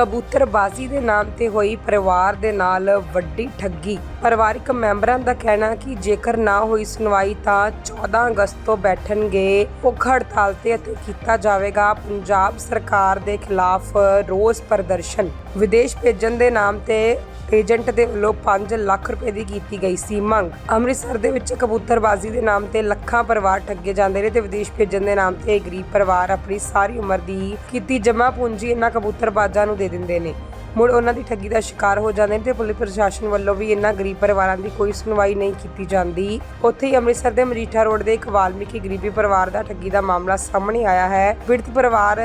ਕਬੂਤਰਬਾਜ਼ੀ ਦੇ ਨਾਮ ਤੇ ਹੋਈ ਪਰਿਵਾਰ ਦੇ ਨਾਲ ਵੱਡੀ ਠੱਗੀ। ਪਰਿਵਾਰਕ ਮੈਂਬਰਾਂ ਦਾ ਕਹਿਣਾ ਕਿ ਜੇਕਰ ਨਾ ਹੋਈ ਸੁਣਵਾਈ ਤਾਂ 14 ਅਗਸਤ ਤੋਂ ਬੈਠਣਗੇ। ਭੁੱਖ ਹੜਤਾਲ ਤੇ ਅਤੇ ਕੀਤਾ ਜਾਵੇਗਾ ਪੰਜਾਬ ਸਰਕਾਰ ਦੇ ਖਿਲਾਫ ਰੋਸ ਪ੍ਰਦਰਸ਼ਨ। ਵਿਦੇਸ਼ ਭੇਜਣ ਦੇ ਨਾਮ ਤੇ ਏਜੰਟ ਦੇ ਵੱਲੋਂ 5 ਲੱਖ ਰੁਪਏ ਦੀ ਕੀਤੀ ਗਈ ਸੀ ਮੰਗ। ਅੰਮ੍ਰਿਤਸਰ ਦੇ ਵਿੱਚ ਕਬੂਤਰਬਾਜ਼ੀ ਦੇ ਨਾਮ ਤੇ ਲੱਖਾਂ ਪਰਿਵਾਰ ਠੱਗੇ ਜਾਂਦੇ ਨੇ ਤੇ ਵਿਦੇਸ਼ ਭੇਜਣ ਦੇ ਨਾਮ ਤੇ ਗਰੀਬ ਪਰਿਵਾਰ ਆਪਣੀ ਸਾਰੀ ਉਮਰ ਦੀ ਕੀਤੀ ਜਮ੍ਹਾਂ ਪੂੰਜੀ ਇਹਨਾਂ ਕਬੂਤਰਬਾਜ਼ਾਂ ਨੂੰ ਦੇ ਦਿੰਦੇ ਨੇ। ਮੁੜ ਉਹਨਾਂ ਦੀ ਠੱਗੀ ਦਾ ਸ਼ਿਕਾਰ ਹੋ ਜਾਂਦੇ ਨੇ ਤੇ ਪੁਲਿਸ ਪ੍ਰਸ਼ਾਸਨ ਵੱਲੋਂ ਵੀ ਇਹਨਾਂ ਗਰੀਬ ਪਰਿਵਾਰਾਂ ਦੀ ਕੋਈ ਸੁਣਵਾਈ ਨਹੀਂ ਕੀਤੀ ਜਾਂਦੀ। ਉੱਥੇ ਹੀ ਅੰਮ੍ਰਿਤਸਰ ਦੇ ਮਜੀਠਾ ਰੋਡ ਦੇ ਇੱਕ ਵਾਲਮੀਕੀ ਗਰੀਬੀ ਪਰਿਵਾਰ ਦਾ ਠੱਗੀ ਦਾ ਮਾਮਲਾ ਸਾਹਮਣੇ ਆਇਆ ਹੈ। ਪੀੜਤ ਪਰਿਵਾਰ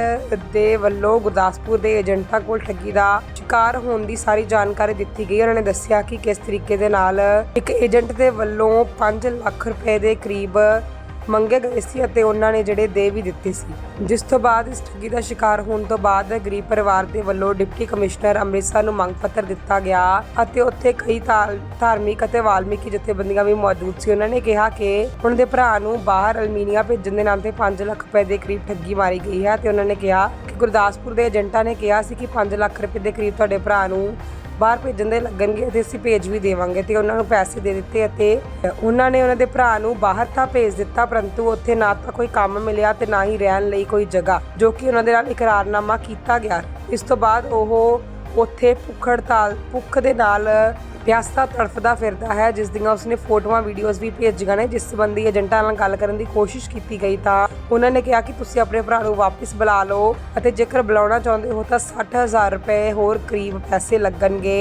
ਦੇ ਵੱਲੋਂ ਗੁਰਦਾਸਪੁਰ ਦੇ ਏਜੰਟਾਂ ਕੋਲ ਠੱਗੀ ਦਾ ਸ਼ਿਕਾਰ ਹੋਣ ਦੀ ਸਾਰੀ ਜਾਣਕਾਰੀ ਦਿੱਤੀ ਗਈ। ਉਹਨਾਂ ਨੇ ਦੱਸਿਆ ਕਿ ਕਿਸ ਤਰੀਕੇ ਦੇ ਨਾਲ ਇੱਕ ਏਜੰਟ ਦੇ ਵੱਲੋਂ 5 ਲੱਖ ਰੁਪਏ ਦੇ ਕਰੀਬ ਮੰਗੇ ਗਏ ਸੀ ਅਤੇ ਉਹਨਾਂ ਨੇ ਜਿਹੜੇ ਦੇ ਵੀ ਦਿੱਤੇ ਸੀ। ਜਿਸ ਤੋਂ ਬਾਅਦ ਇਸ ਠੱਗੀ ਦਾ ਸ਼ਿਕਾਰ ਹੋਣ ਤੋਂ ਬਾਅਦ ਗਰੀਬ ਪਰਿਵਾਰ ਦੇ ਵੱਲੋਂ ਡਿਪਟੀ ਕਮਿਸ਼ਨਰ ਅੰਮ੍ਰਿਤਸਰ ਨੂੰ ਮੰਗ ਪੱਤਰ ਦਿੱਤਾ ਗਿਆ ਅਤੇ ਉੱਥੇ ਕਈ ਧਾਰ- ਧਾਰਮਿਕ ਅਤੇ ਵਾਲਮੀਕੀ ਜਥੇਬੰਦੀਆਂ ਵੀ ਮੌਜੂਦ ਸੀ। ਉਹਨਾਂ ਨੇ ਕਿਹਾ ਕਿ ਉਹਨਾਂ ਦੇ ਭਰਾ ਨੂੰ ਬਾਹਰ ਅਲਮੀਨੀਆ ਭੇਜਣ ਦੇ ਨਾਮ ਤੇ 5 ਲੱਖ ਰੁਪਏ ਦੇ ਕਰੀਬ ਠੱਗੀ ਮਾਰੀ ਗਈ ਹੈ ਤੇ ਉਹਨਾਂ ਨੇ ਕਿਹਾ ਕਿ ਗੁਰਦਾਸਪੁਰ ਦੇ ਏਜੰਟਾਂ ਨੇ ਕਿਹਾ ਸੀ ਕਿ 5 ਲੱਖ ਰੁਪਏ ਦੇ ਕਰੀਬ ਤੁਹਾਡੇ ਭਰਾ ਨੂੰ ਬਾਹਰ ਭੇਜਣ ਦੇ ਲੱਗਣਗੇ ਤੇ ਅਸੀਂ ਭੇਜ ਵੀ ਦੇਵਾਂਗੇ ਤੇ ਉਹਨਾਂ ਨੂੰ ਪੈਸੇ ਦੇ ਦਿੱਤੇ ਅਤੇ ਉਹਨਾਂ ਨੇ ਉਹਨਾਂ ਦੇ ਭਰਾ ਨੂੰ ਬਾਹਰ ਤਾਂ ਭੇਜ ਦਿੱਤਾ ਪਰੰਤੂ ਉੱਥੇ ਨਾ ਤਾਂ ਕੋਈ ਕੰਮ ਮਿਲਿਆ ਤੇ ਨਾ ਹੀ ਰਹਿਣ ਲਈ ਕੋਈ ਜਗ੍ਹਾ ਜੋ ਕਿ ਉਹਨਾਂ ਦੇ ਨਾਲ ਇਕਰਾਰਨਾਮਾ ਕੀਤਾ ਗਿਆ। ਇਸ ਤੋਂ ਬਾਅਦ ਉਹ ਉੱਥੇ ਭੁੱਖ ਹੜਤਾਲ ਭੁੱਖ ਦੇ ਨਾਲ ਪਿਆਸਾ ਤੜਫਦਾ ਫਿਰਦਾ ਹੈ, ਜਿਸ ਦੀਆਂ ਉਸਨੇ ਫੋਟੋਆਂ, ਵੀਡੀਓਜ਼ ਵੀ ਭੇਜੀਆਂ ਨੇ, ਜਿਸ ਸੰਬੰਧੀ ਏਜੰਟਾਂ ਨਾਲ ਗੱਲ ਕਰਨ ਦੀ ਕੋਸ਼ਿਸ਼ ਕੀਤੀ ਗਈ ਤਾਂ ਉਹਨਾਂ ਨੇ ਕਿਹਾ ਕਿ ਤੁਸੀਂ ਆਪਣੇ ਭਰਾ ਨੂੰ ਵਾਪਸ ਬੁਲਾ ਲਓ ਅਤੇ ਜੇਕਰ ਬੁਲਾਉਣਾ ਚਾਹੁੰਦੇ ਹੋ ਤਾਂ 60000 ਰੁਪਏ ਹੋਰ ਕਰੀਬ ਪੈਸੇ ਲੱਗਣਗੇ।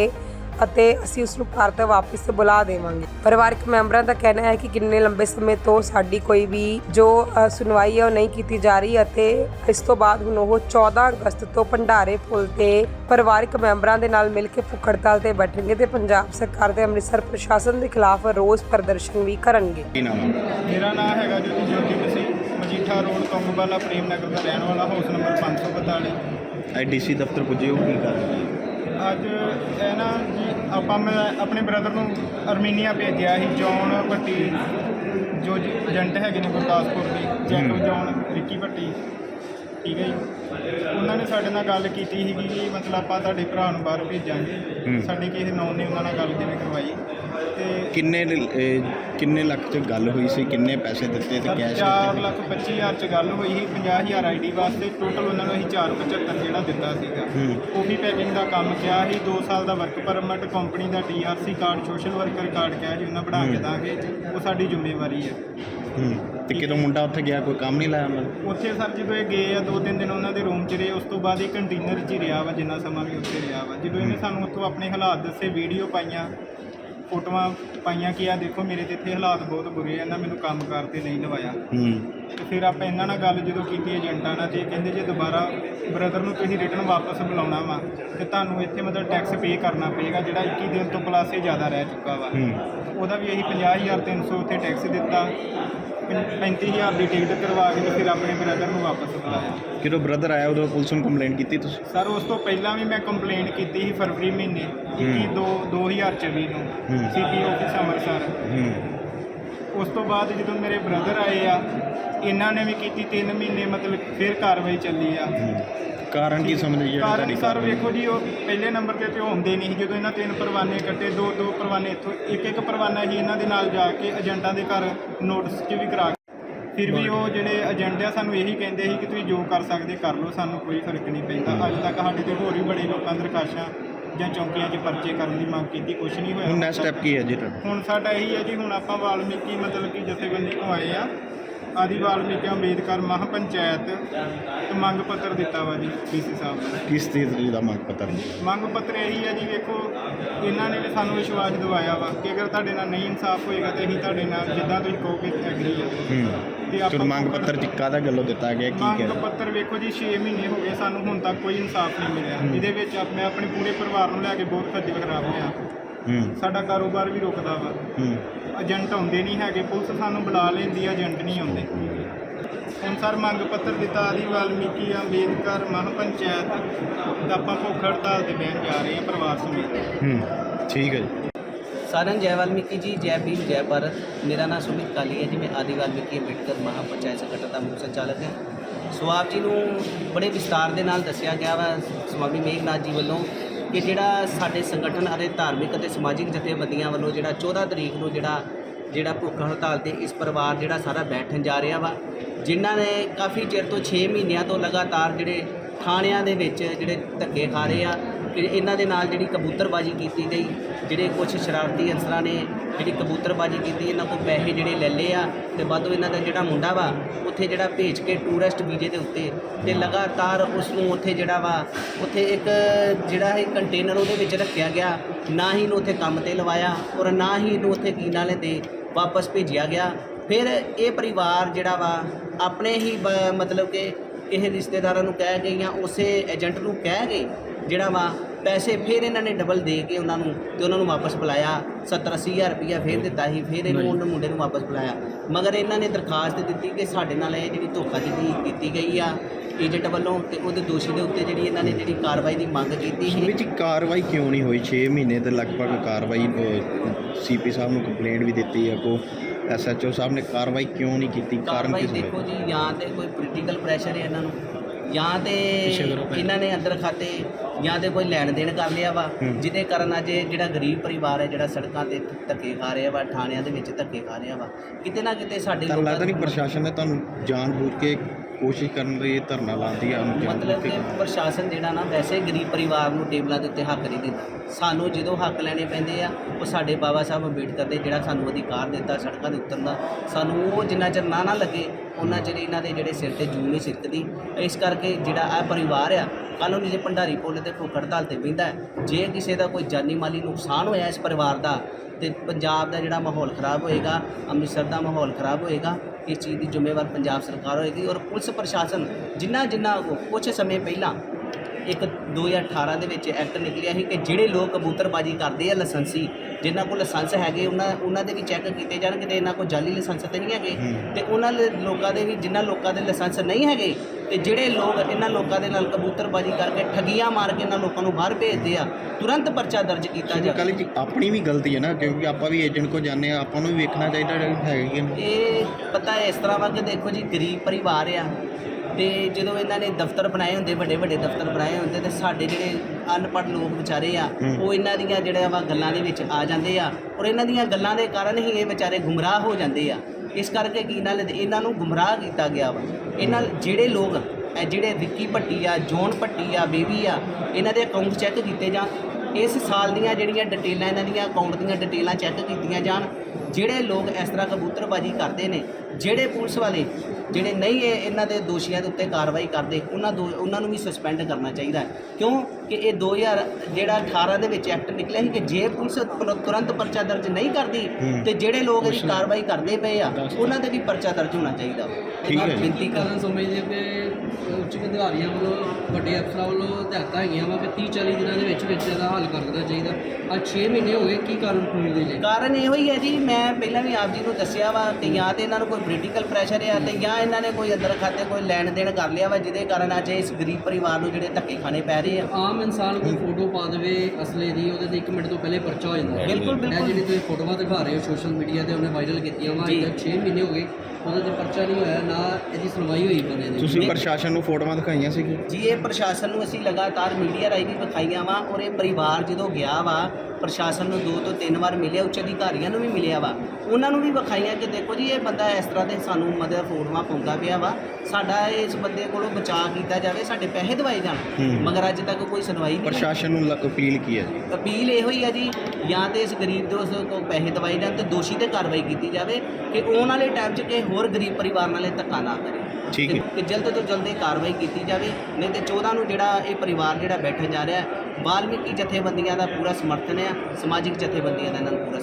ਅਤੇ ਅਸੀਂ ਉਸ ਨੂੰ ਭਾਰਤ ਵਾਪਸ ਬੁਲਾ ਦੇਵਾਂਗੇ। ਪਰਿਵਾਰਕ ਮੈਂਬਰਾਂ ਦਾ ਕਹਿਣਾ ਹੈ ਕਿ ਕਿੰਨੇ ਲੰਬੇ ਸਮੇਂ ਤੋਂ ਸਾਡੀ ਕੋਈ ਵੀ ਜੋ ਸੁਣਵਾਈ ਹੈ ਉਹ ਨਹੀਂ ਕੀਤੀ ਜਾ ਰਹੀ ਅਤੇ ਇਸ ਤੋਂ ਬਾਅਦ ਹੁਣ ਉਹ 14 ਅਗਸਤ ਤੋਂ ਭੰਡਾਰੇ ਪੁਲ ਤੇ ਪਰਿਵਾਰਕ ਮੈਂਬਰਾਂ ਦੇ ਨਾਲ ਮਿਲ ਕੇ ਭੁੱਖ ਹੜਤਾਲ ਤੇ ਬੈਠਣਗੇ ਤੇ ਪੰਜਾਬ ਸਰਕਾਰ ਤੇ ਅੰਮ੍ਰਿਤਸਰ ਪ੍ਰਸ਼ਾਸਨ ਦੇ ਖਿਲਾਫ ਰੋਸ ਪ੍ਰਦਰਸ਼ਨ ਵੀ ਕਰਨਗੇ। ਮੇਰਾ ਨਾਮ ਹੈਗਾ ਜੋਤੀ ਜੋਤੀ ਮਸੀਹ ਮਜੀਠਾ ਰੋਡ ਕੰਗਵਾਲਾ ਪ੍ਰੇਮ ਨਗਰ ਦਾ ਰਹਿਣ ਵਾਲਾ ਹਾਊਸ ਨੰਬਰ 542 ਆਈਡੀਸੀ ਦਫ਼ਤਰ ਪੁੱਜੇ ਹੋ ਕੀ ਕਰ ਰਹੇ ਹੋ? ਅੱਜ ਇਹ ਨਾ ਆਪਾਂ ਮੈਂ ਆਪਣੇ ਬ੍ਰਦਰ ਨੂੰ ਅਰਮੀਨੀਆ ਭੇਜਿਆ ਸੀ ਜੌਨ ਭੱਟੀ। ਜੋ ਏਜੰਟ ਹੈਗੇ ਨੇ ਗੁਰਦਾਸਪੁਰ ਦੇ ਜੈਕੋ ਜੌਨ ਰਿੱਕੀ ਭੱਟੀ। ਠੀਕ ਹੈ ਜੀ। ਉਹਨਾਂ ਨੇ ਸਾਡੇ ਨਾਲ ਗੱਲ ਕੀਤੀ ਸੀਗੀ ਕਿ ਮਤਲਬ ਆਪਾਂ ਤੁਹਾਡੇ ਭਰਾ ਨੂੰ ਬਾਹਰ ਭੇਜਾਂਗੇ। ਸਾਡੇ ਕਿਸੇ ਨੌਨ ਨੇ ਉਹਨਾਂ ਨਾਲ ਗੱਲ ਜਿਵੇਂ ਕਰਵਾਈ? ਕਿੰਨੇ ਲ- ਇਹ ਕਿੰਨੇ ਲੱਖ ਚ ਗੱਲ ਹੋਈ ਸੀ? ਕਿੰਨੇ ਪੈਸੇ ਦਿੱਤੇ ਤੇ ਕੈਸ਼ ਚਾਰ ਲੱਖ ਪੱਚੀ ਹਜ਼ਾਰ ਚ ਗੱਲ ਹੋਈ ਸੀ 50000 ਆਈਡੀ ਵਾਸਤੇ ਟੋਟਲ ਉਹਨਾਂ ਨੂੰ ਅਸੀਂ 475 ਜਿਹੜਾ ਦਿੱਤਾ ਸੀਗਾ। ਹੂੰ। ਕਾਫੀ ਪੈਕਿੰਗ ਦਾ ਕੰਮ ਕਿਹਾ ਸੀ 2 ਸਾਲ ਦਾ ਵਰਕ ਪਰਮਿਟ ਕੰਪਨੀ ਦਾ TRC card social worker card ਕਿਹਾ ਜੀ ਉਹਨਾਂ ਬਣਾ ਕੇ। ਦਾਂਗੇ। ਉਹ ਸਾਡੀ ਜ਼ਿੰਮੇਵਾਰੀ ਹੈ। ਹੂੰ। ਤੇ ਕਿਦੋਂ ਮੁੰਡਾ ਉੱਥੇ ਗਿਆ? ਕੋਈ ਕੰਮ ਨਹੀਂ ਲਾਇਆ ਉਹਨਾਂ ਨੇ? ਉੱਥੇ ਸਰ ਜਦੋਂ ਇਹ ਗਏ ਆ ਦੋ ਤਿੰਨ ਦਿਨ ਉਹਨਾਂ ਦੇ ਰੂਮ 'ਚ ਰਹੇ ਉਸ ਤੋਂ ਬਾਅਦ ਇਹ ਕੰਟੇਨਰ 'ਚ ਹੀ ਰਿਹਾ ਵਾ ਜਿੰਨਾ ਸਮਾਂ ਵੀ ਉੱਥੇ ਰਿਹਾ ਵਾ। ਜਦੋਂ ਇਹਨੇ ਸਾਨੂੰ ਉੱਥੋਂ ਆਪਣੇ ਹਾਲਾਤ ਦੱਸੇ ਵੀਡੀਓ ਪਾਈਆਂ ਫੋਟੋਆਂ ਪਾਈਆਂ ਕਿ ਆ ਦੇਖੋ ਮੇਰੇ ਤੇ ਇੱਥੇ ਹਾਲਾਤ ਬਹੁਤ ਬੁਰੇ ਆ ਇਹਨਾਂ ਮੈਨੂੰ ਕੰਮ ਕਰਤੇ ਨਹੀਂ ਲਵਾਇਆ। ਹੂੰ। ਤੇ ਫਿਰ ਆਪਾਂ ਇਹਨਾਂ ਨਾਲ ਗੱਲ ਜਦੋਂ ਕੀਤੀ ਏਜੰਟਾਂ ਨਾਲ ਤੇ ਇਹ ਕਹਿੰਦੇ ਜੇ ਦੁਬਾਰਾ ਬ੍ਰਦਰ ਨੂੰ ਤੁਸੀਂ ਰਿਟਰਨ ਵਾਪਸ ਬੁਲਾਉਣਾ ਵਾ ਤੇ ਤੁਹਾਨੂੰ ਇੱਥੇ ਮਤਲਬ ਟੈਕਸ ਪੇ ਕਰਨਾ ਪਏਗਾ ਜਿਹੜਾ 21 ਦਿਨ ਤੋਂ ਪਲੱਸ ਇਹ ਜ਼ਿਆਦਾ ਰਹਿ ਚੁੱਕਾ ਵਾ। ਹੂੰ। ਉਹਦਾ ਵੀ ਅਸੀਂ 50300 ਉੱਥੇ ਟੈਕਸ ਦਿੱਤਾ। 35000 ਦੀ ਟਿਕਟ ਕਰਵਾ ਕੇ ਤੇ ਫਿਰ ਆਪਣੇ ਬ੍ਰਦਰ ਨੂੰ ਵਾਪਸ ਬੁਲਾਇਆ। ਕਿਦੋਂ ਬ੍ਰਦਰ ਆਇਆ ਉਦੋਂ ਪੁਲਿਸ ਨੂੰ ਕੰਪਲੇਂਟ ਕੀਤੀ ਤੁਸੀਂ? ਸਰ ਉਸ ਤੋਂ ਪਹਿਲਾਂ ਵੀ ਮੈਂ ਕੰਪਲੇਂਟ ਕੀਤੀ ਸੀ ਫਰਵਰੀ ਮਹੀਨੇ 21 ਦੋ 2024 ਨੂੰ। CP office Amritsar. ਹੂੰ। ਉਸ ਤੋਂ ਬਾਅਦ ਜਦੋਂ ਮੇਰੇ ਬ੍ਰਦਰ ਆਏ ਆ ਇਹਨਾਂ ਨੇ ਵੀ ਕੀਤੀ 3 ਮਹੀਨੇ ਮਤਲਬ ਫਿਰ ਕਾਰਵਾਈ ਚੱਲੀ ਆ। ਕਾਰਨ ਕੀ ਸਮਝਦੇ ਜਿਹੜਾ ਕਾਰਨ ਸਰ? ਵੇਖੋ ਜੀ ਉਹ ਪਹਿਲੇ ਨੰਬਰ ਤੇ ਤੇ ਉਹ ਹੁੰਦੇ ਨਹੀਂ ਸੀ। ਜਦੋਂ ਇਹਨਾਂ ਤਿੰਨ ਪਰਵਾਨੇ ਕੱਟੇ ਦੋ ਦੋ ਪਰਵਾਨੇ ਇੱਥੋਂ ਇੱਕ ਇੱਕ ਪਰਵਾਨਾ ਹੀ ਇਹਨਾਂ ਦੇ ਨਾਲ ਜਾ ਕੇ ਏਜੰਟਾਂ ਦੇ ਘਰ ਨੋਟਿਸ 'ਚ ਵੀ ਕਰਾ ਕੇ ਫਿਰ ਵੀ ਉਹ ਜਿਹੜੇ ਏਜੰਟ ਆ ਸਾਨੂੰ ਇਹੀ ਕਹਿੰਦੇ ਸੀ ਕਿ ਤੁਸੀਂ ਜੋ ਕਰ ਸਕਦੇ ਕਰ ਲਓ ਸਾਨੂੰ ਕੋਈ ਫ਼ਰਕ ਨਹੀਂ ਪੈਂਦਾ ਅੱਜ ਤੱਕ ਸਾਡੇ ਤੇ ਹੋਰ ਵੀ ਬੜੇ ਲੋਕਾਂ ਦਰਖਾਸ਼ਾਂ ਜਾਂ ਚੌਂਕੀਆਂ 'ਚ ਪਰਚੇ ਕਰਨ ਦੀ ਮੰਗ ਕੀਤੀ ਕੁਛ ਨਹੀਂ ਹੋਇਆ। ਹੁਣ ਨੈਕਸਟ ਸਟੈਪ ਕੀ ਹੈ ਜੀ ਤੁਹਾਡਾ? ਹੁਣ ਸਾਡਾ ਇਹੀ ਹੈ ਜੀ ਹੁਣ ਆਪਾਂ ਵਾਲਮੀਕੀ ਮਤਲਬ ਕਿ ਜਥੇਬੰਦੀ ਤੋਂ ਆਏ ਆ। ਆਦੀ ਵਾਲਮੀਕੀ ਅੰਬੇਦਕਰ ਮਹਾਪੰਚਾਇਤ ਤੇ ਮੰਗ ਪੱਤਰ ਦਿੱਤਾ ਵਾ ਜੀ ਡੀਸੀ ਸਾਹਿਬ ਨੂੰ। ਕਿਸ ਚੀਜ਼ ਦਾ ਮੰਗ ਪੱਤਰ ਮੰਗ ਪੱਤਰ ਇਹੀ ਹੈ ਜੀ ਵੇਖੋ ਇਹਨਾਂ ਨੇ ਵੀ ਸਾਨੂੰ ਵਿਸ਼ਵਾਸ ਦਿਵਾਇਆ ਵਾ ਕਿ ਅਗਰ ਤੁਹਾਡੇ ਨਾਲ ਨਹੀਂ ਇਨਸਾਫ ਹੋਏਗਾ ਤੇ ਅਸੀਂ ਤੁਹਾਡੇ ਨਾਲ ਜਿੱਦਾਂ ਤੁਸੀਂ ਕਹੋਗੇ ਐਗਰੀ ਆ। ਹੂੰ। ਤੇ ਚਲੋ ਮੰਗ ਪੱਤਰ ਚ ਕਾਹਦਾ ਗੱਲੋਂ ਦਿੱਤਾ ਗਿਆ ਕੀ ਮੰਗ ਕਹਿ? ਪੱਤਰ ਵੇਖੋ ਜੀ 6 ਮਹੀਨੇ ਹੋ ਗਏ ਸਾਨੂੰ ਹੁਣ ਤੱਕ ਕੋਈ ਇਨਸਾਫ ਨਹੀਂ ਮਿਲਿਆ। ਇਹਦੇ ਵਿੱਚ ਆਪ- ਮੈਂ ਆਪਣੇ ਪੂਰੇ ਪਰਿਵਾਰ ਨੂੰ ਲੈ ਕੇ ਬਹੁਤ ਖੱਜਲ ਖਰਾਬ ਹੋਇਆ। ਹੂੰ। ਸਾਡਾ ਕਾਰੋਬਾਰ ਵੀ ਰੁਕਦਾ ਵਾ। ਹੂੰ। ਏਜੰਟ ਆਉਂਦੇ ਨਹੀਂ ਹੈਗੇ ਪੁਲਿਸ ਸਾਨੂੰ ਬੁਲਾ ਲੈਂਦੀ ਏਜੰਟ ਨਹੀਂ ਆਉਂਦੇ। ਹੁਣ ਸਰ ਮੰਗ ਪੱਤਰ ਦਿੱਤਾ ਆਦੀ ਵਾਲਮੀਕੀ ਅੰਬੇਦਕਰ ਮਨ ਪੰਚਾਇਤ ਦਾ ਆਪਾਂ ਭੁੱਖ ਹੜਤਾਲ ਦੇ ਬਹਿਣ ਜਾ ਰਹੇ ਹਾਂ ਪਰਿਵਾਰ ਸਮੇਤ। ਹੂੰ ਠੀਕ ਹੈ ਜੀ। ਸਾਰਨ ਜੈ ਵਾਲਮੀਕੀ ਜੀ ਜੈ ਭੀਮ ਜੈ ਭਾਰਤ। ਮੇਰਾ ਨਾਮ ਸੁਮਿਤ ਕਾਲੀ ਹੈ ਜੀ ਮੈਂ ਆਦੀ ਵਾਲਮੀਕੀ ਅੰਬੇਦਕਰ ਮਹਾਪੰਚਾਇਤ ਸੰਗਠਨ ਦਾ ਮੁੱਖ ਸੰਚਾਲਕ ਹਾਂ। ਸੋ ਆਪ ਜੀ ਨੂੰ ਬੜੇ ਵਿਸਤਾਰ ਦੇ ਨਾਲ ਦੱਸਿਆ ਗਿਆ ਵਾ ਸੁਆਮੀ ਮੇਘਨਾਥ ਜੀ ਵੱਲੋਂ। ਕਿ ਜਿਹੜਾ ਸਾਡੇ ਸੰਗਠਨ ਅਤੇ ਧਾਰਮਿਕ ਅਤੇ ਸਮਾਜਿਕ ਜਥੇਬੰਦੀਆਂ ਵੱਲੋਂ ਜਿਹੜਾ 14 ਤਰੀਕ ਨੂੰ ਜਿਹੜਾ ਜਿਹੜਾ ਭੁੱਖ ਹੜਤਾਲ ਤੇ ਇਸ ਪਰਿਵਾਰ ਜਿਹੜਾ ਸਾਰਾ ਬੈਠਣ ਜਾ ਰਿਹਾ ਵਾ, ਜਿਨ੍ਹਾਂ ਨੇ ਕਾਫੀ ਚਿਰ ਤੋਂ 6 ਮਹੀਨਿਆਂ ਤੋਂ ਲਗਾਤਾਰ ਜਿਹੜੇ ਥਾਣਿਆਂ ਦੇ ਵਿੱਚ ਜਿਹੜੇ ਧੱਕੇ ਖਾ ਰਹੇ ਆ ਕਿ ਇਹਨਾਂ ਦੇ ਨਾਲ ਜਿਹੜੀ ਕਬੂਤਰਬਾਜੀ ਕੀਤੀ ਗਈ, ਜਿਹੜੇ ਕੁਝ ਸ਼ਰਾਰਤੀ ਅਨਸਰਾਂ ਨੇ ਜਿਹੜੀ ਕਬੂਤਰਬਾਜੀ ਕੀਤੀ, ਇਹਨਾਂ ਕੋਲ ਪੈਸੇ ਜਿਹੜੇ ਲੈ ਲਏ ਆ ਤੇ ਬਾਅਦੋਂ ਇਹਨਾਂ ਦਾ ਜਿਹੜਾ ਮੁੰਡਾ ਵਾ, ਉੱਥੇ ਜਿਹੜਾ ਭੇਜ ਕੇ ਟੂਰਿਸਟ ਵੀਜ਼ੇ ਦੇ ਉੱਤੇ ਤੇ ਲਗਾਤਾਰ ਉਸ ਨੂੰ ਉੱਥੇ ਜਿਹੜਾ ਵਾ, ਉੱਥੇ ਇੱਕ ਜਿਹੜਾ ਇਹ ਕੰਟੇਨਰ ਉਹਦੇ ਵਿੱਚ ਰੱਖਿਆ ਗਿਆ, ਨਾ ਹੀ ਇਹਨੂੰ ਉੱਥੇ ਕੰਮ ਤੇ ਲਵਾਇਆ ਔਰ ਨਾ ਹੀ ਇਹਨੂੰ ਉੱਥੇ ਕੀ ਨਾਲੇ ਤੇ ਵਾਪਸ ਭੇਜਿਆ ਗਿਆ। ਫਿਰ ਇਹ ਪਰਿਵਾਰ ਜਿਹੜਾ ਵਾ, ਆਪਣੇ ਹੀ ਬ- ਮਤਲਬ ਕਿ ਕਿਸੇ ਰਿਸ਼ਤੇਦਾਰਾਂ ਨੂੰ ਕਹਿ ਗਏ ਜਾਂ ਉਸੇ ਏਜੰਟ ਨੂੰ ਕਹਿ ਗਏ ਜਿਹੜਾ ਵਾ ਪੈਸੇ ਫਿਰ ਇਹਨਾਂ ਨੇ ਡਬਲ ਦੇ ਕੇ ਉਹਨਾਂ ਨੂੰ ਤੇ ਉਹਨਾਂ ਨੂੰ ਵਾਪਸ ਬੁਲਾਇਆ। 70 ਹਜ਼ਾਰ ਰੁਪਈਆ ਫਿਰ ਦਿੱਤਾ ਸੀ ਫਿਰ ਇਹਨੂੰ ਉਹਨਾਂ ਮੁੰਡੇ ਨੂੰ ਵਾਪਸ ਬੁਲਾਇਆ। ਮਗਰ ਇਹਨਾਂ ਨੇ ਦਰਖਾਸਤ ਦਿੱਤੀ ਕਿ ਸਾਡੇ ਨਾਲ ਇਹ ਜਿਹੜੀ ਧੋਖਾਧੜੀ ਕੀਤੀ ਗਈ ਆ ਏਜੰਟ ਵੱਲੋਂ ਤੇ ਉਹਦੇ ਦੋਸ਼ੀ ਦੇ ਉੱਤੇ ਜਿਹੜੀ ਇਹਨਾਂ ਨੇ ਜਿਹੜੀ ਕਾਰਵਾਈ ਦੀ ਮੰਗ ਕੀਤੀ ਸੀ। ਵਿੱਚ ਕਾਰਵਾਈ ਕਿਉਂ ਨਹੀਂ ਹੋਈ? 6 ਮਹੀਨੇ ਤੇ ਲਗਭਗ ਕਾਰਵਾਈ ਸੀਪੀ ਸਾਹਿਬ ਨੂੰ ਕੰਪਲੇਂਟ ਵੀ ਦਿੱਤੀ ਹੈ ਕੋ ਐਸਐਚਓ ਸਾਹਿਬ ਨੇ ਕਾਰਵਾਈ ਕਿਉਂ ਨਹੀਂ ਕੀਤੀ? ਕਾਰਨ ਕਾਰਵਾਈ ਕਿਸ ਦੇਖੋ ਜੀ ਜਾਂ ਤੇ ਕੋਈ ਪੋਲੀਟੀਕਲ ਪ੍ਰੈਸ਼ਰ ਹੈ ਇਹਨਾਂ ਨੂੰ। ਜਾਂ ਤੇ ਇਹਨਾਂ ਨੇ ਅੰਦਰ ਖਾਤੇ ਜਾਂ ਤੇ ਕੋਈ ਲੈਣ ਦੇਣ ਕਰ ਲਿਆ ਵਾ। ਜਿਹਦੇ ਕਾਰਨ ਅੱਜ ਇਹ ਜਿਹੜਾ ਗਰੀਬ ਪਰਿਵਾਰ ਹੈ ਜਿਹੜਾ ਸੜਕਾਂ ਤੇ ਧੱਕੇ ਖਾ ਰਿਹਾ ਵਾ ਥਾਣਿਆਂ ਦੇ ਵਿੱਚ ਧੱਕੇ ਖਾ ਰਿਹਾ ਵਾ ਕਿਤੇ ਨਾ ਕਿਤੇ ਸਾਡੇ ਤੁਹਾਨੂੰ ਲੱਗਦਾ ਨਹੀਂ ਪ੍ਰਸ਼ਾਸਨ ਨੇ ਤੁਹਾਨੂੰ ਜਾਣਬੁੱਝ ਕੇ ਕੋਸ਼ਿਸ਼ ਕਰਨ ਲਈ ਇਹ ਧਰਨਾ ਲਾਉਂਦੀ ਆ ਮਤਲਬ ਕਿ ਪ੍ਰਸ਼ਾਸਨ ਜਿਹੜਾ ਨਾ ਵੈਸੇ ਗਰੀਬ ਪਰਿਵਾਰ ਨੂੰ ਟੇਬਲਾਂ ਦੇ ਉੱਤੇ ਹੱਕ ਨਹੀਂ ਦਿੰਦਾ। ਸਾਨੂੰ ਜਦੋਂ ਹੱਕ ਲੈਣੇ ਪੈਂਦੇ ਆ ਉਹ ਸਾਡੇ ਬਾਬਾ ਸਾਹਿਬ ਅੰਬੇਡਕਰ ਦੇ ਜਿਹੜਾ ਸਾਨੂੰ ਅਧਿਕਾਰ ਦਿੱਤਾ ਸੜਕਾਂ ਦੇ ਉਤਰਨ ਦਾ ਸਾਨੂੰ ਉਹ ਜਿੰਨਾ ਚਿਰ ਨਾ ਨਾ ਲੱਗੇ ਉਹਨਾਂ ਚਿਰ ਇਹਨਾਂ ਦੇ ਜਿਹੜੇ ਸਿਰ ਤੇ ਜੂੰ ਨਹੀਂ ਸਿੱਕਦੀ। ਇਸ ਕਰਕੇ ਜਿਹੜਾ ਆ ਪਰਿਵਾਰ ਆ ਕੱਲ੍ਹ ਨੂੰ ਜੇ ਭੰਡਾਰੀ ਪੁੱਲ ਤੇ ਭੁੱਖ ਹੜਤਾਲ ਤੇ ਬਹਿੰਦਾ ਜੇ ਕਿਸੇ ਦਾ ਕੋਈ ਜਾਨੀ ਮਾਲੀ ਨੁਕਸਾਨ ਹੋਇਆ ਇਸ ਪਰਿਵਾਰ ਦਾ ਤੇ ਪੰਜਾਬ ਦਾ ਜਿਹੜਾ ਮਾਹੌਲ ਖਰਾਬ ਹੋਏਗਾ ਅੰਮ੍ਰਿਤਸਰ ਦਾ ਮਾਹੌਲ ਖਰਾਬ ਹੋਏਗਾ ਇਸ ਚੀਜ਼ ਦੀ ਜ਼ਿੰਮੇਵਾਰ ਪੰਜਾਬ ਸਰਕਾਰ ਹੋਏਗੀ ਔਰ ਪੁਲਿਸ ਪ੍ਰਸ਼ਾਸਨ ਜਿੰਨਾ ਜਿੰਨਾ ਕੁਛ ਸਮੇਂ ਪਹਿਲਾਂ ਇੱਕ 2018 ਦੇ ਵਿੱਚ ਐਕਟ ਨਿਕਲਿਆ ਸੀ ਕਿ ਜਿਹੜੇ ਲੋਕ ਕਬੂਤਰਬਾਜੀ ਕਰਦੇ ਆ ਲਾਇਸੈਂਸੀ ਜਿਨ੍ਹਾਂ ਕੋਲ ਲਾਇਸੈਂਸ ਹੈਗੇ ਉਹਨਾਂ ਉਹਨਾਂ ਦੇ ਵੀ ਚੈੱਕ ਕੀਤੇ ਜਾਣਗੇ ਤੇ ਇਹਨਾਂ ਕੋਲ ਜਾਲੀ ਲਾਇਸੈਂਸ ਤੇ ਨਹੀਂ ਹੈਗੇ। ਤੇ ਉਹਨਾਂ ਦੇ ਲੋਕਾਂ ਦੇ ਵੀ ਜਿਨ੍ਹਾਂ ਲੋਕਾਂ ਦੇ ਲਾਇਸੈਂਸ ਨਹੀਂ ਹੈਗੇ ਤੇ ਜਿਹੜੇ ਲੋਕ ਇਹਨਾਂ ਲੋਕਾਂ ਦੇ ਨਾਲ ਕਬੂਤਰਬਾਜੀ ਕਰਕੇ ਠੱਗੀਆਂ ਮਾਰ ਕੇ ਇਹਨਾਂ ਲੋਕਾਂ ਨੂੰ ਬਾਹਰ ਭੇਜਦੇ ਆ ਤੁਰੰਤ ਪਰਚਾ ਦਰਜ ਕੀਤਾ ਜਾਵੇ ਕੱਲ ਜੀ ਆਪਣੀ ਵੀ ਗਲਤੀ ਹੈ ਨਾ ਕਿਉਂਕਿ ਆਪਾਂ ਵੀ ਏਜੰਟ ਕੋ ਜਾਂਦੇ ਆ ਆਪਾਂ ਨੂੰ ਵੀ ਵੇਖਣਾ ਚਾਹੀਦਾ ਹੈਗੀ ਇਹ ਪਤਾ ਇਸ ਤਰ੍ਹਾਂ ਵਾ ਕਿ ਦੇਖੋ ਜੀ ਗਰੀਬ ਪਰਿਵਾਰ ਆ ਤੇ ਜਦੋਂ ਇਹਨਾਂ ਨੇ ਦਫ਼ਤਰ ਬਣਾਏ ਹੁੰਦੇ ਵੱਡੇ ਵੱਡੇ ਦਫ਼ਤਰ ਬਣਾਏ ਹੁੰਦੇ ਤੇ ਸਾਡੇ ਜਿਹੜੇ ਅਨਪੜ੍ਹ ਲੋਕ ਵਿਚਾਰੇ ਆ। ਉਹ ਇਹਨਾਂ ਦੀਆਂ ਜਿਹੜਾ ਵਾ ਗੱਲਾਂ ਦੇ ਵਿੱਚ ਆ ਜਾਂਦੇ ਆ ਔਰ ਇਹਨਾਂ ਦੀਆਂ ਗੱਲਾਂ ਦੇ ਕਾਰਨ ਹੀ ਇਹ ਵਿਚਾਰੇ ਗੁੰਮਰਾਹ ਹੋ ਜਾਂਦੇ ਆ। ਇਸ ਕਰਕੇ ਕੀ ਨਾਲ ਇਹਨਾਂ ਨੂੰ ਗੁੰਮਰਾਹ ਕੀਤਾ ਗਿਆ ਵਾ। ਇਹਨਾਂ ਜਿਹੜੇ ਲੋਕ ਜਿਹੜੇ ਵਿੱਕੀ ਭੱਟੀ ਆ ਜੋਨ ਭੱਟੀ ਆ ਬੇਬੀ ਆ ਇਹਨਾਂ ਦੇ ਅਕਾਊਂਟ ਚੈੱਕ ਕੀਤੇ ਜਾਣ। ਇਸ ਸਾਲ ਦੀਆਂ ਜਿਹੜੀਆਂ ਡਿਟੇਲਾਂ ਇਹਨਾਂ ਦੀਆਂ ਅਕਾਊਂਟ ਦੀਆਂ ਡਿਟੇਲਾਂ ਚੈੱਕ ਕੀਤੀਆਂ ਜਾਣ। ਜਿਹੜੇ ਲੋਕ ਇਸ ਤਰ੍ਹਾਂ ਕਬੂਤਰਬਾਜੀ ਕਰਦੇ ਨੇ ਜਿਹੜੇ ਪੁਲਿਸ ਵਾਲੇ ਜਿਹੜੇ ਨਹੀਂ ਇਹ ਇਹਨਾਂ ਦੇ ਦੋਸ਼ੀਆਂ ਦੇ ਉੱਤੇ ਕਾਰਵਾਈ ਕਰਦੇ ਉਹਨਾਂ ਦੋ ਉਹਨਾਂ ਨੂੰ ਵੀ ਸਸਪੈਂਡ ਕਰਨਾ ਚਾਹੀਦਾ ਹੈ। ਕਿਉਂ ਕਿ ਇਹ 2000 ਜਿਹੜਾ 18 ਦੇ ਵਿੱਚ ਐਕਟ ਨਿਕਲਿਆ ਸੀ ਕਿ ਜੇ ਪੁਲਿਸ ਤੁਰ- ਤੁਰੰਤ ਪਰਚਾ ਦਰਜ ਨਹੀਂ ਕਰਦੀ। ਤੇ ਜਿਹੜੇ ਲੋਕ ਇਹਦੀ ਕਾਰਵਾਈ ਕਰਦੇ ਪਏ ਆ ਉਹਨਾਂ ਤੇ ਵੀ ਪਰਚਾ ਦਰਜ ਹੋਣਾ ਚਾਹੀਦਾ ਵਾ। ਠੀਕ ਹੈ। ਬੇਨਤੀ ਕਰ ਕਾਰਨ ਸਮਝਦੇ ਕਿ ਉੱਚ ਅਧਿਕਾਰੀਆਂ ਵੱਲੋਂ ਵੱਡੇ ਅਫਸਰਾਂ ਵੱਲੋਂ ਹਦਾਇਤਾਂ ਹੈਗੀਆਂ ਵਾ ਕਿ 30 40 ਦਿਨਾਂ ਦੇ ਵਿੱਚ ਵਿੱਚ ਇਹਦਾ ਹੱਲ ਕਰ ਦੇਣਾ ਚਾਹੀਦਾ ਅੱਜ 6 ਮਹੀਨੇ ਹੋ ਗਏ ਕੀ ਕਾਰਨ ਪੂਰੀ ਲਈ ਕਾਰਨ ਇਹੋ ਹੀ ਹੈ ਜੀ ਮੈਂ ਪਹਿਲਾਂ ਵੀ ਆਪ ਜੀ ਨੂੰ ਦੱਸਿਆ ਵਾ ਕਿ ਜਾਂ ਤੇ ਇਹਨਾਂ ਨੂੰ ਕੋਈ ਪੋਲੀਟੀਕਲ ਪ੍ਰੈਸ਼ਰ ਆ ਤੇ ਜਾਂ ਇਹਨਾਂ ਨੇ ਕੋਈ ਅੰਦਰ ਖਾਤੇ ਕੋਈ ਲੈਣ ਦੇਣ ਕਰ ਲਿਆ ਵਾ ਜਿਹਦੇ ਕਾਰਨ ਅੱਜ ਇਸ ਗਰੀਬ ਪਰਿਵਾਰ ਨੂੰ ਜਿਹੜੇ ਧੱਕੇ ਖਾਣੇ ਪੈ ਰਹੇ ਆ ਆਮ ਇਨਸਾਨ ਕੋਈ ਫੋਟੋ ਪਾ ਦੇਵੇ ਅਸਲੇ ਦੀ ਉਹਦੇ ਤੇ 1 ਮਿੰਟ ਤੋਂ ਪਹਿਲੇ ਪਰਚਾ ਹੋ ਜਾਂਦਾ ਬਿਲਕੁਲ, ਬਿਲਕੁਲ। ਜਿਹੜੀ ਤੁਸੀਂ ਫੋਟੋਆਂ ਦਿਖਾ ਰਹੇ ਹੋ ਸੋਸ਼ਲ ਮੀਡੀਆ ਤੇ ਉਹਨੇ ਵਾਇਰਲ ਕੀਤੀਆਂ ਵਾ ਜੀ। ਅੱਜ 6 ਮਹੀਨੇ ਹੋ ਗਏ ਉਹਦੇ ਤੇ ਪਰਚਾ ਨਹੀਂ ਹੋਇਆ ਨਾ ਇਹਦੀ ਸੁਣਵਾਈ ਹੋਈ ਬੰਦੇ ਦੀ। ਤੁਸੀਂ ਪ੍ਰਸ਼ਾਸਨ ਨੂੰ ਫੋਟੋਆਂ ਦਿਖਾਈਆਂ ਸੀ ਜੀ ਇਹ ਪ੍ਰਸ਼ਾਸਨ ਨੂੰ ਅਸੀਂ ਲਗਾਤਾਰ ਮੀਡੀਆ ਰਾਹੀਂ ਵੀ ਵਿਖਾਈਆਂ ਵਾ ਔਰ ਇਹ ਪਰਿਵਾਰ ਜਦੋਂ ਗਿਆ ਵਾ ਪ੍ਰਸ਼ਾਸਨ ਨੂੰ ਦੋ ਤੋਂ ਤਿੰਨ ਵਾਰ ਮਿਲਿਆ ਉੱਚ ਅਧਿਕਾਰੀਆਂ ਨੂੰ ਵੀ ਮਿਲਿਆ ਵਾ। ਉਹਨਾਂ ਨੂੰ ਵੀ ਵਿਖਾਈਆਂ ਕਿ ਦੇਖੋ ਜੀ ਇਹ ਬੰਦਾ ਇਸ ਤਰ੍ਹਾਂ ਦੇ ਸਾਨੂੰ ਮਦਦ ਫੋਟੋਆਂ ਪਾਉਂਦਾ ਪਿਆ ਵਾ। ਸਾਡਾ ਇਸ ਬੰਦੇ ਕੋਲੋਂ ਬਚਾਅ ਕੀਤਾ ਜਾਵੇ ਸਾਡੇ ਪੈਸੇ ਦਵਾਏ ਜਾਣ। ਮਗਰ ਅੱਜ ਤੱਕ ਕੋਈ ਸੁਣਵਾਈ ਨਹੀਂ। ਪ੍ਰਸ਼ਾਸਨ ਨੂੰ ਅਪੀਲ ਕੀ ਹੈ? ਅਪੀਲ ਇਹੋ ਹੀ ਹੈ ਜੀ ਜਾਂ ਤੇ ਇਸ ਗਰੀਬ ਦੋਸਤ ਕੋ ਪੈਸੇ ਦਵਾਈ ਜਾਣ ਤੇ ਦੋਸ਼ੀ ਤੇ ਕਾਰਵਾਈ ਕੀਤੀ ਜਾਵੇ ਕਿ ਆਉਣ ਵਾਲੇ ਟਾਈਮ 'ਚ ਕਿ ਹੋਰ ਗਰੀਬ ਪਰਿਵਾਰ ਨਾਲੇ ਧੱਕਾ ਨਾ ਕਰੇ ਠੀਕ ਹੈ। ਕਿ ਜਲਦ ਤੋਂ ਜਲਦ ਇਹ ਕਾਰਵਾਈ ਕੀਤੀ ਜਾਵੇ ਨਹੀਂ ਤੇ 14 ਨੂੰ ਜਿਹੜਾ ਇਹ ਪਰਿਵਾਰ ਜਿਹੜਾ ਬੈਠਣ ਜਾ ਰਿਹਾ ਹੈ ਵਾਲਮੀਕੀ ਜਥੇਬੰਦੀਆਂ ਦਾ ਪੂਰਾ ਸਮਰਥਨ ਹੈ ਸਮਾਜਿਕ ਜਥੇਬੰਦੀਆਂ ਦਾ ਇਹਨਾਂ ਨੂੰ ਪੂਰਾ